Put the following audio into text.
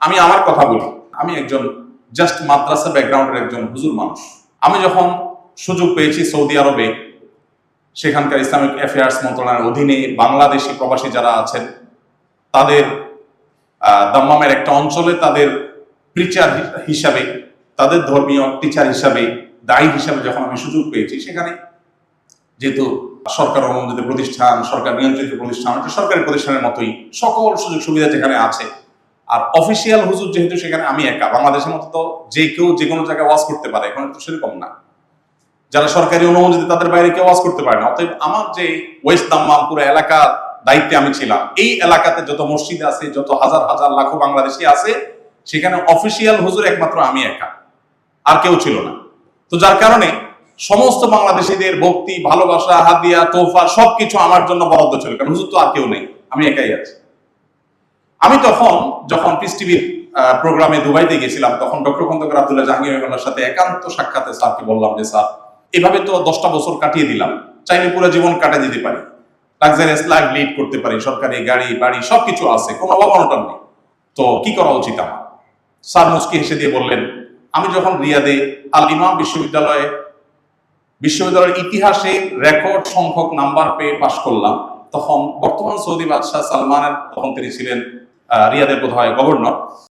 আমি আমার কথা বলি। আমি একজন জাস্ট মাদ্রাসা ব্যাকগ্রাউন্ডের একজন হুজুর মানুষ। আমি যখন সুযোগ পেয়েছি সৌদি আরবে, সেখানকার ইসলামিক অ্যাফেয়ার্স মন্ত্রণালয়ের অধীনে বাংলাদেশি প্রবাসী যারা আছেন, তাদের দাম্মামের একটা অঞ্চলে তাদের প্রিচার হিসাবে, তাদের ধর্মীয় টিচার হিসাবে, দায়ী হিসাবে যখন আমি সুযোগ পেয়েছি, সেখানে যেহেতু সরকার অনুমোদিত প্রতিষ্ঠান, সরকার নিয়ন্ত্রিত প্রতিষ্ঠান, সরকারি প্রতিষ্ঠানের মতোই সকল সুযোগ সুবিধা যেখানে আছে আর অফিসিয়াল হুজুর যেহেতু সেখানে আমি একা, বাংলাদেশের মতো তো যে কেউ যে কোনো জায়গায় ওয়াজ করতে পারে, এখন তো সেরকম না। যারা সরকারি অনুমোদিত, তাদের বাইরে কেউ ওয়াজ করতে পারে না। অতএব আমার যে ওয়েস্ট দাম্মাম পুরো এলাকার দায়িত্বে আমি ছিলাম, এই এলাকাতে যত মসজিদ আছে, যত হাজার হাজার লাখো বাংলাদেশি আছে, সেখানে অফিসিয়াল হুজুর একমাত্র আমি একা, আর কেউ ছিল না। তো যার কারণে সমস্ত বাংলাদেশিদের ভক্তি, ভালোবাসা, হাদিয়া তোফা সবকিছু আমার জন্য বরাদ্দ ছিল, কারণ হুজুর তো আর কেউ নেই, আমি একাই আছি। আমি তখন যখন পিস টিভির প্রোগ্রামে দুবাইতে গেছিলাম, তখন ডক্টর খন্দকার আব্দুল্লাহ জাহাঙ্গীর সাথে একান্ত সাক্ষাতে স্যারকে বললাম যে, স্যার, এভাবে তো দশটা বছর কাটিয়ে দিলাম। চাইলে পুরো জীবন কাটিয়ে দিতে পারি। লাক্সারিয়াস লাইফ লিড করতে পারি। সরকারি গাড়ি, বাড়ি, সবকিছু আছে। কোনো অভাব অনটন নেই। তো কি করা উচিত আমার? স্যার মুস্কি হেসে দিয়ে বললেন, আমি যখন রিয়াদে আল ইমাম বিশ্ববিদ্যালয়ে, বিশ্ববিদ্যালয়ের ইতিহাসে রেকর্ড সংখ্যক নাম্বার পেয়ে পাশ করলাম তখন বর্তমান সৌদি বাদশাহ সালমানের তখন তিনি ছিলেন রিয়াদের বোধ হয় গভর্নর।